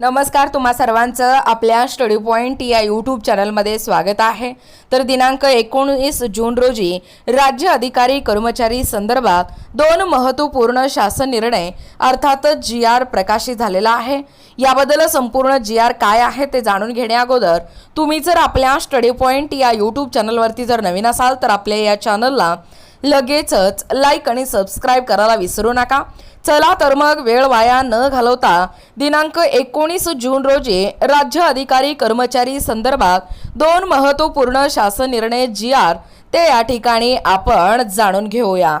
नमस्कार तुम्हा सर्वांचं आपल्या स्टडी पॉईंट या यूट्यूब चॅनलमध्ये स्वागत आहे. तर दिनांक एकोणीस जून रोजी राज्य अधिकारी कर्मचारी संदर्भात दोन महत्त्वपूर्ण शासन निर्णय अर्थातच जी आर प्रकाशित झालेला आहे. याबद्दल संपूर्ण जी आर काय आहे ते जाणून घेण्या अगोदर तुम्ही जर आपल्या स्टडी पॉईंट या यूट्यूब चॅनलवरती जर नवीन असाल तर आपल्या या चॅनलला लगेचच लाईक आणि सबस्क्राईब करायला विसरू नका. चला तर मग वेळ वाया न घालवता दिनांक एकोणीस जून रोजी राज्य अधिकारी कर्मचारी संदर्भात दोन महत्त्वपूर्ण शासन निर्णय जी आर ते या ठिकाणी आपण जाणून घेऊया.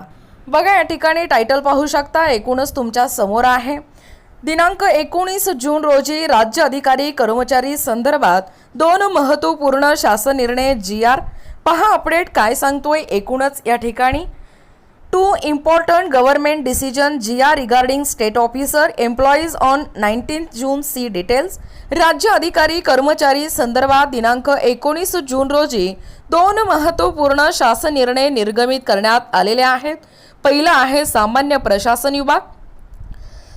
बघा या ठिकाणी टायटल पाहू शकता एकूणच तुमच्यासमोर आहे. दिनांक एकोणीस जून रोजी राज्य अधिकारी कर्मचारी संदर्भात दोन महत्त्वपूर्ण शासन निर्णय जी आर पहा अपडेट काय सांगतोय एकूणच या ठिकाणी. Two important government decision G R regarding state officer employees on nineteen June see details राज्य अधिकारी कर्मचारी संदर्भात दिनांक एकोणीस जून रोजी दोन महत्त्वपूर्ण शासन निर्णय निर्गमित करण्यात आलेले आहेत. पहिला आहे सामान्य प्रशासन विभाग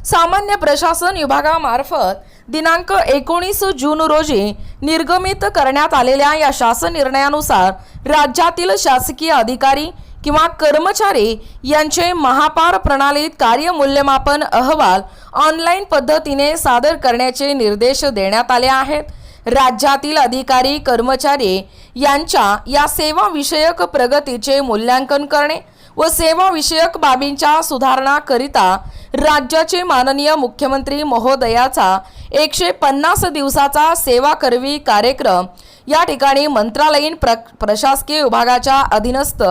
सामान्य प्रशासन विभागामार्फत दिनांक एकोणीस जून रोजी निर्गमित करण्यात आलेल्या या शासन निर्णयानुसार राज्यातील शासकीय अधिकारी किंवा कर्मचारी यांचे महापार प्रणालीत कार्य मूल्यमापन अहवाल ऑनलाईन पद्धतीने सादर करण्याचे निर्देश देण्यात आले आहेत. राज्यातील अधिकारी कर्मचारी यांच्या या सेवाविषयक प्रगतीचे मूल्यांकन करणे व सेवाविषयक बाबींच्या सुधारणाकरिता राज्याचे माननीय मुख्यमंत्री महोदयाचा एकशे पन्नास दिवसाचा सेवा करवी कार्यक्रम या ठिकाणी मंत्रालयीन प्र प्रशासकीय विभागाच्या अधीनस्थ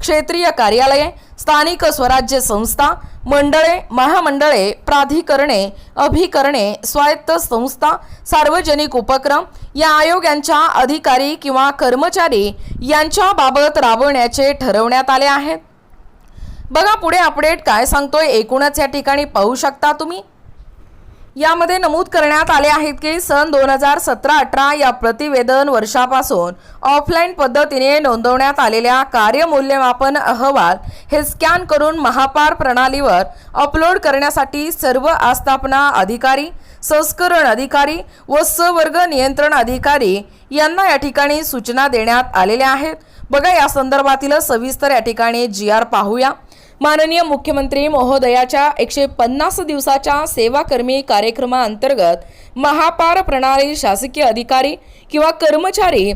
क्षेत्रीय कार्यालये स्थानिक स्वराज्य संस्था मंडळे महामंडळे प्राधिकरणे अभिकरणे स्वायत्त संस्था सार्वजनिक उपक्रम या आयोगांच्या अधिकारी किंवा कर्मचारी यांच्याबाबत राबवण्याचे ठरवण्यात आले आहेत. बघा पुढे अपडेट काय सांगतोय. एकूणच या ठिकाणी पाहू शकता तुम्ही. यामध्ये नमूद करण्यात आले आहेत की सन दोन हजार सतरा अठरा या प्रतिवेदन वर्षापासून ऑफलाईन पद्धतीने नोंदवण्यात आलेल्या कार्यमूल्यमापन अहवाल हे स्कॅन करून महापार प्रणालीवर अपलोड करण्यासाठी सर्व आस्थापना अधिकारी संस्करण अधिकारी व सवर्ग नियंत्रण अधिकारी यांना या ठिकाणी सूचना देण्यात आलेल्या आहेत. बघा या संदर्भातील सविस्तर या ठिकाणी जी आर पाहूया. माननीय मुख्यमंत्री महोदयाच्या एकशे पन्नास दिवसाच्या सेवाकर्मी कार्यक्रमाअंतर्गत महापार प्रणाली शासकीय अधिकारी किंवा कर्मचारी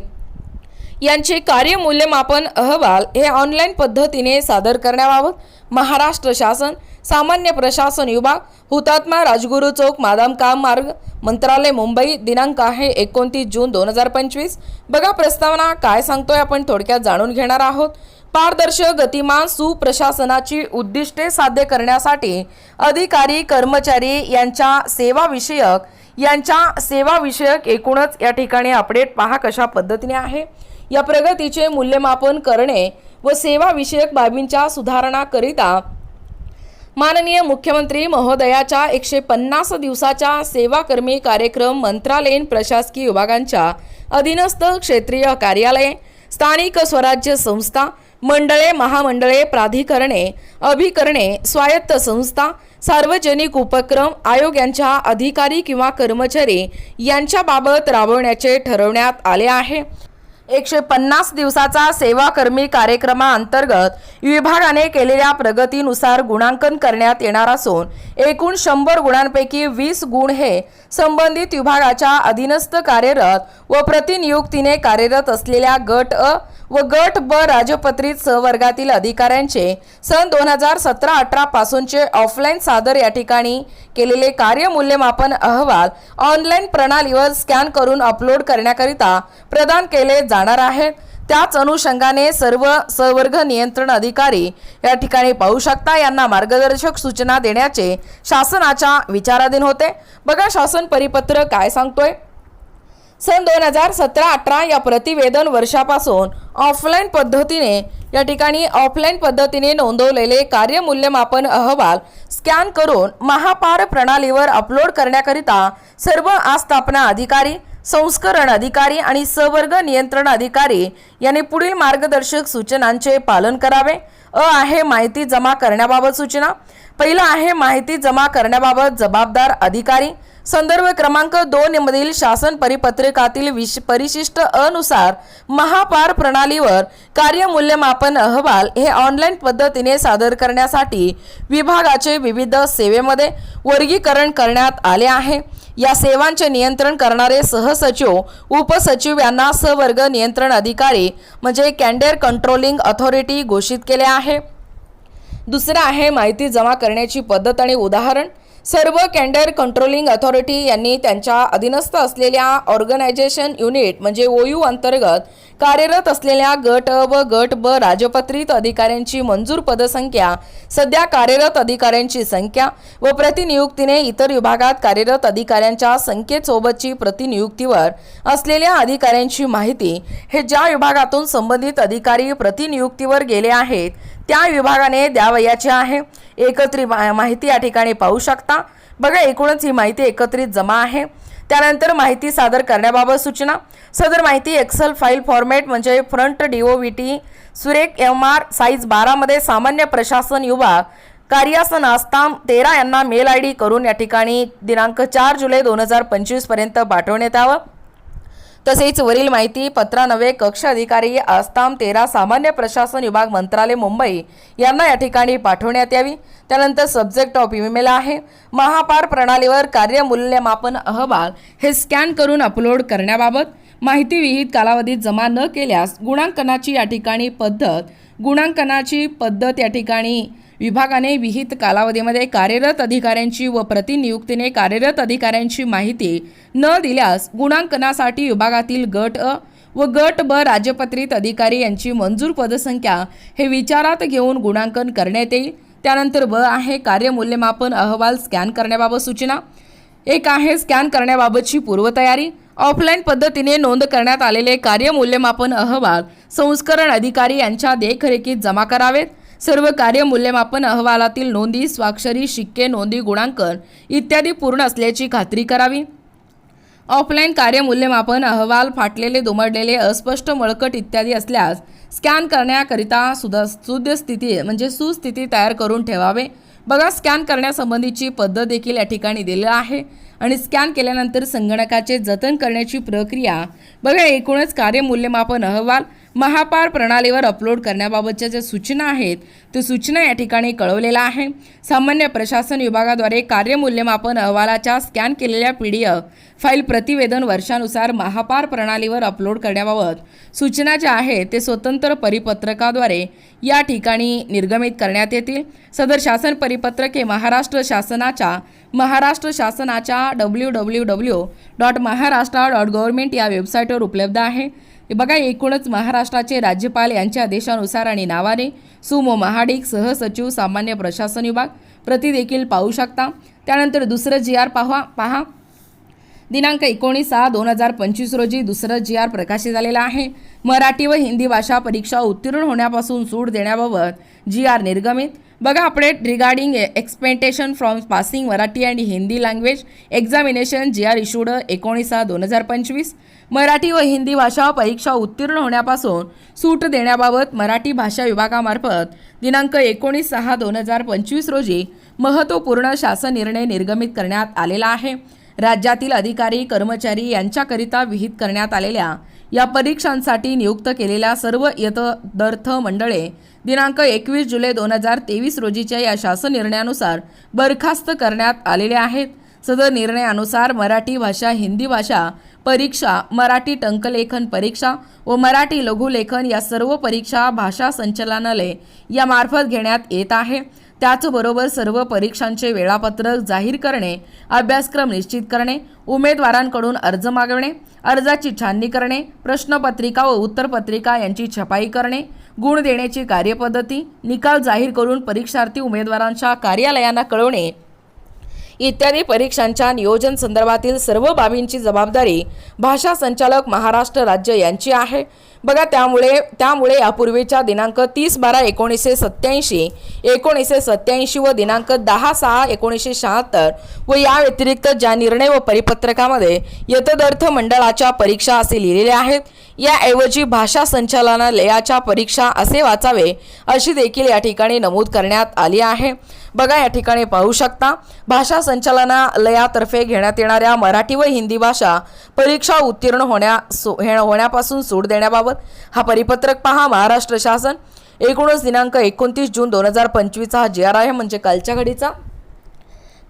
यांचे कार्यमूल्यमापन अहवाल हे ऑनलाईन पद्धतीने सादर करण्याबाबत महाराष्ट्र शासन सामान्य प्रशासन विभाग हुतात्मा राजगुरू चौक मादाम काम मार्ग मंत्रालय मुंबई दिनांक आहे एकोणतीस जून दोन हजार पंचवीस. बघा प्रस्तावना काय सांगतोय आपण थोडक्यात जाणून घेणार आहोत. पारदर्शक गतिमान सुप्रशासनाची उद्दिष्टे साध्य करण्यासाठी अधिकारी कर्मचारी यांच्या सेवाविषयक यांच्या सेवाविषयक एकूणच या ठिकाणी अपडेट पहा कशा पद्धतीने आहे. या प्रगतीचे मूल्यमापन करणे व सेवाविषयक बाबींच्या सुधारणाकरिता माननीय मुख्यमंत्री महोदयाच्या एकशे पन्नास दिवसाच्या सेवाकर्मी कार्यक्रम मंत्रालयीन प्रशासकीय विभागांच्या अधीनस्थ क्षेत्रीय कार्यालये स्थानिक स्वराज्य संस्था मंडळे महामंडळे प्राधिकरणे अभिकरणे स्वायत्त संस्था सार्वजनिक उपक्रम आयोग यांच्या अधिकारी किंवा कर्मचारी यांच्याबाबत राबवण्याचे ठरवण्यात आले आहे. एकशे पन्नास दिवसाचा सेवाकर्मी कार्यक्रमाअंतर्गत विभागाने केलेल्या प्रगतीनुसार गुणांकन करण्यात येणार असून एकूण शंभर गुणांपैकी वीस गुण हे संबंधित विभागाच्या अधीनस्थ कार्यरत व प्रतिनियुक्तीने कार्यरत असलेल्या गट अ व गट ब राजपत्रित सहवर्गातील अधिकाऱ्यांचे सन दोन हजार सतरा अठरा पासूनचे ऑफलाईन सादर या ठिकाणी केलेले कार्यमूल्यमापन अहवाल ऑनलाईन प्रणालीवर स्कॅन करून अपलोड करण्याकरिता प्रदान केले जाणार आहेत. त्याच अनुषंगाने सर्व संवर्ग नियंत्रण अधिकारी या ठिकाणी पाहू शकता. यांना मार्गदर्शक सूचना देण्याचे शासनाच्या विचाराधीन होते. बघा शासन परिपत्र काय सांगतोय? सन दोन हजार सतरा अठरा या प्रतिवेदन वर्षापासून ऑफलाईन पद्धतीने या ठिकाणी ऑफलाईन पद्धतीने नोंदवलेले कार्यमूल्यमापन अहवाल स्कॅन करून महापार प्रणालीवर अपलोड करण्याकरिता सर्व आस्थापना अधिकारी संस्करण अधिकारी आणि सवर्ग नियंत्रण अधिकारी यांनी पुढील मार्गदर्शक सूचनांचे पालन करावे. अ आहे माहिती जमा करण्याबाबत सूचना. पहिलं आहे माहिती जमा करण्याबाबत जबाबदार अधिकारी. संदर्भ क्रमांक दोन मधील शासन परिपत्रकातील विश परिशिष्ट अनुसार महापार प्रणालीवर कार्यमूल्यमापन अहवाल हे ऑनलाईन पद्धतीने सादर करण्यासाठी विभागाचे विविध सेवेमध्ये वर्गीकरण करण्यात आले आहे. या सेवांचे नियंत्रण करणारे सहसचिव उपसचिव यांना सवर्ग नियंत्रण अधिकारी म्हणजे कॅन्डेर कंट्रोलिंग ऑथॉरिटी घोषित केले आहे. दुसरं आहे माहिती जमा करण्याची पद्धत आणि उदाहरण. सर्व कॅन्डर कंट्रोलिंग अथॉरिटी यांनी त्यांच्या अधीनस्थ असलेल्या ऑर्गनायझेशन युनिट म्हणजे ओयू अंतर्गत कार्यरत असलेल्या गट अ व गट ब राजपत्रित अधिकाऱ्यांची मंजूर पदसंख्या सध्या कार्यरत अधिकाऱ्यांची संख्या व प्रतिनियुक्तीने इतर विभागात कार्यरत अधिकाऱ्यांच्या संख्येसोबतची प्रतिनियुक्तीवर असलेल्या अधिकाऱ्यांची माहिती हे ज्या विभागातून संबंधित अधिकारी प्रतिनियुक्तीवर गेले आहेत त्या विभागाने द्यावयाची आहे. एकत्रित मा- माहिती या ठिकाणी पाहू शकता. बघा एकूणच ही माहिती एकत्रित जमा आहे. त्यानंतर माहिती सादर करण्याबाबत सूचना. सदर माहिती एक्सेल फाईल फॉर्मॅट म्हणजे font D O V T Surekh M R size बारामध्ये सामान्य प्रशासन विभाग कार्यासन आस्ताम तेरा यांना मेल आय डी करून या ठिकाणी दिनांक चार जुलै दोन हजार पंचवीसपर्यंत पाठवण्यात यावं. तसेच वरील माहिती पत्रानवे कक्ष अधिकारी आस्ताम तेरा सामान्य प्रशासन विभाग मंत्रालय मुंबई यांना या ठिकाणी पाठवण्यात यावी. त्यानंतर सब्जेक्ट ऑफ ईमेल आहे. महापार प्रणालीवर कार्यमूल्यमापन अहवाल हे स्कॅन करून अपलोड करण्याबाबत माहिती विहित कालावधीत जमा न केल्यास गुणांकनाची या ठिकाणी पद्धत गुणांकनाची पद्धत या ठिकाणी विभागाने विहित कालावधीमध्ये कार्यरत अधिकाऱ्यांची व प्रतिनियुक्तीने कार्यरत अधिकाऱ्यांची माहिती न दिल्यास गुणांकनासाठी विभागातील गट अ व गट ब राजपत्रित अधिकारी यांची मंजूर पदसंख्या हे विचारात घेऊन गुणांकन करण्यात येईल. त्यानंतर ब आहे कार्यमूल्यमापन अहवाल स्कॅन करण्याबाबत सूचना. एक आहे स्कॅन करण्याबाबतची पूर्वतयारी. ऑफलाईन पद्धतीने नोंद करण्यात आलेले कार्यमूल्यमापन अहवाल संस्करण अधिकारी यांच्या देखरेखीत जमा करावेत. सर्व कार्य मूल्यमापन अहवालातील नोंदी स्वाक्षरी शिक्के नोंदी गुणांकन इत्यादी पूर्ण असल्याची खात्री करावी. ऑफलाईन कार्य मूल्यमापन अहवाल फाटलेले दुमडलेले अस्पष्ट मळकट इत्यादी असल्यास स्कॅन करण्याकरिता सुधा सुद्यस्थिती म्हणजे सुस्थिती तयार करून ठेवावे. बघा स्कॅन करण्यासंबंधीची पद्धत देखील या ठिकाणी दिलेलं आहे आणि स्कॅन केल्यानंतर संगणकाचे जतन करण्याची प्रक्रिया. बघा एकूणच कार्य मूल्यमापन अहवाल महापार प्रणालीवर अपलोड करण्याबाबतच्या ज्या सूचना आहेत त्या सूचना या ठिकाणी कळवलेल्या आहे सामान्य प्रशासन विभागाद्वारे कार्यमूल्यमापन अहवालाच्या स्कॅन केलेल्या पी डी एफ फाईल प्रतिवेदन वर्षानुसार महापार प्रणालीवर अपलोड करण्याबाबत सूचना ज्या आहेत ते स्वतंत्र परिपत्रकाद्वारे या ठिकाणी निर्गमित करण्यात येतील. सदर शासन परिपत्रक हे महाराष्ट्र शासनाच्या महाराष्ट्र शासनाच्या W W W dot Maharashtra dot government या वेबसाईटवर उपलब्ध आहे. बघा एकूणच महाराष्ट्राचे राज्यपाल यांच्या आदेशानुसार आणि नावाने सुमो महाडिक सहसचिव सामान्य प्रशासन विभाग प्रति देखील पाहू शकता. त्यानंतर दुसरं जी आर पाहा पहा. दिनांक एकोणीस सहा दोन हजार पंचवीस रोजी दुसरं जी आर प्रकाशित झालेलं आहे. मराठी व हिंदी भाषा परीक्षा उत्तीर्ण होण्यापासून सूट देण्याबाबत जी आर निर्गमित. बघा update regarding expectation from passing Marathi and Hindi language examination G R issued एकोणीस सहा दोन हजार पंचवीस. मराठी व हिंदी भाषा परीक्षा उत्तीर्ण होण्यापासून सूट देण्याबाबत मराठी भाषा विभागामार्फत दिनांक एकोणीस सहा दोन हजार पंचवीस रोजी महत्त्वपूर्ण शासन निर्णय निर्गमित करण्यात आलेला आहे. राज्यातील अधिकारी कर्मचारी यांच्याकरिता विहित करण्यात आलेल्या या परीक्षांसाठी नियुक्त केलेल्या सर्व यतदर्थ मंडळे दिनांक एकवीस जुलै दोन हजार तेवीस रोजीच्या या शासन निर्णयानुसार बरखास्त करण्यात आलेले आहेत. सदर निर्णयानुसार मराठी भाषा हिंदी भाषा परीक्षा मराठी टंकलेखन परीक्षा व मराठी लघुलेखन या सर्व परीक्षा भाषा संचालनालय यामार्फत घेण्यात येत आहे. त्याचबरोबर सर्व परीक्षांचे वेळापत्रक जाहीर करणे अभ्यासक्रम निश्चित करणे उमेदवारांकडून अर्ज मागवणे अर्जाची छाननी करणे प्रश्नपत्रिका व उत्तरपत्रिका यांची छपाई करणे गुण देण्याची कार्यपद्धती निकाल जाहीर करून परीक्षार्थी उमेदवारांच्या कार्यालयांना कळवणे इत्यादी परीक्षांच्या नियोजन संदर्भातील सर्व बाबींची जबाबदारी भाषा संचालक महाराष्ट्र राज्य यांची आहे. बघा त्यामुळे त्यामुळे यापूर्वीच्या दिनांक तीस बारा एकोणीसशे सत्याऐंशी एकोणीसशे सत्याऐंशी व दिनांक दहा सहा एकोणीसशे शहात्तर व या व्यतिरिक्त ज्या निर्णय व परिपत्रकामध्ये यतदर्थ मंडळाच्या परीक्षा असे लिहिलेले आहेत याऐवजी भाषा संचालनालयाच्या परीक्षा असे वाचावे अशी देखील या ठिकाणी नमूद करण्यात आली आहे. बघा या ठिकाणी पाहू शकता भाषा संचालनालयातर्फे घेण्यात येणाऱ्या मराठी व हिंदी भाषा परीक्षा उत्तीर्ण होण्या सो- हे- होण्यापासून सूट देण्याबाबत हा परिपत्रक पहा. महाराष्ट्र शासन एकूणच दिनांक एकोणतीस जून दोन हजार पंचवीसचा हा जी आर आहे. म्हणजे कालच्या घडीचा.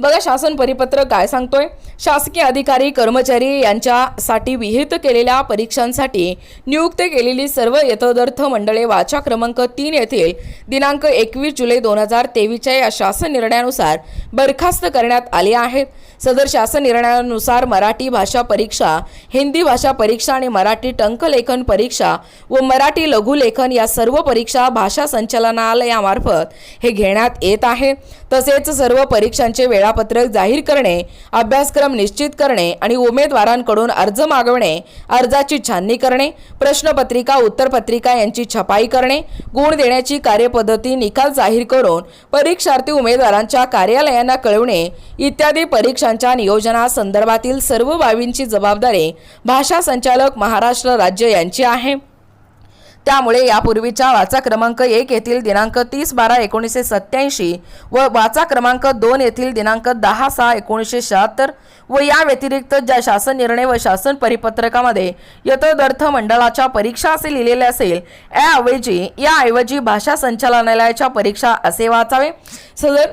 बघा शासन परिपत्रक काय सांगतोय? शासकीय अधिकारी कर्मचारी यांच्यासाठी विहित केलेल्या परीक्षांसाठी नियुक्त केलेली सर्व यथोदर्थ मंडळे वाचा क्रमांक तीन येथील दिनांक एकवीस जुलै दोन हजार तेवीसच्या या शासन निर्णयानुसार बरखास्त करण्यात आली आहेत. सदर शासन निर्णयानुसार मराठी भाषा परीक्षा हिंदी भाषा परीक्षा आणि मराठी टंकलेखन परीक्षा व मराठी लघुलेखन या सर्व परीक्षा भाषा संचालनालयामार्फत हे घेण्यात येत आहे. तसेच सर्व परीक्षांचे वेळा वेळापत्रक जाहीर करणे अभ्यासक्रम निश्चित करणे आणि उमेदवारांकडून अर्ज मागवणे अर्जाची छाननी करणे प्रश्नपत्रिका उत्तरपत्रिका यांची छपाई करणे गुण देण्याची कार्यपद्धती निकाल जाहीर करून परीक्षार्थी उमेदवारांच्या कार्यालयांना कळवणे इत्यादी परीक्षांच्या नियोजनासंदर्भातील सर्व बाबींची जबाबदारी भाषा संचालक महाराष्ट्र राज्य यांची आहे. त्यामुळे यापूर्वीच्या वाचा क्रमांक एक येथील दिनांक तीस बारा एकोणीसशे सत्याऐंशी व वाचा क्रमांक दोन येथील दिनांक दहा सहा एकोणीसशे शहात्तर व या व्यतिरिक्त ज्या शासन निर्णय व शासन परिपत्रकामध्ये यथोदर्थ मंडळाच्या परीक्षा असे लिहिलेले असेल याऐवजी याऐवजी भाषा संचालनालयाच्या परीक्षा असे वाचावे. सदर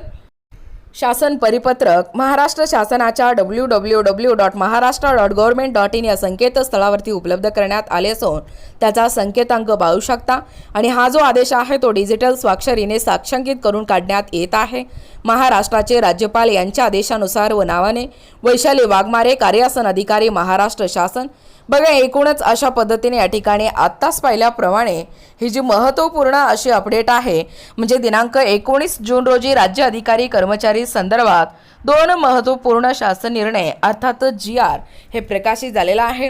शासन परिपत्रक महाराष्ट्र शासनाच्या W W W dot Maharashtra dot government dot in या संकेतस्थळावरती उपलब्ध करण्यात आले असून त्याचा संकेतांक पाहू शकता. आणि हा जो आदेश आहे तो डिजिटल स्वाक्षरीने साक्षांकित करून काढण्यात येत आहे. महाराष्ट्राचे राज्यपाल यांच्या आदेशानुसार व नावाने वैशाली वाघमारे कार्यासन अधिकारी महाराष्ट्र शासन बघा एकूणच अशा पद्धतीने या ठिकाणी आत्ताच पाहिल्याप्रमाणे ही जी महत्त्वपूर्ण अशी अपडेट आहे म्हणजे दिनांक एकोणीस जून रोजी राज्य अधिकारी कर्मचारी संदर्भात दोन महत्त्वपूर्ण शासन निर्णय अर्थात जी आर हे प्रकाशित झालेला आहे.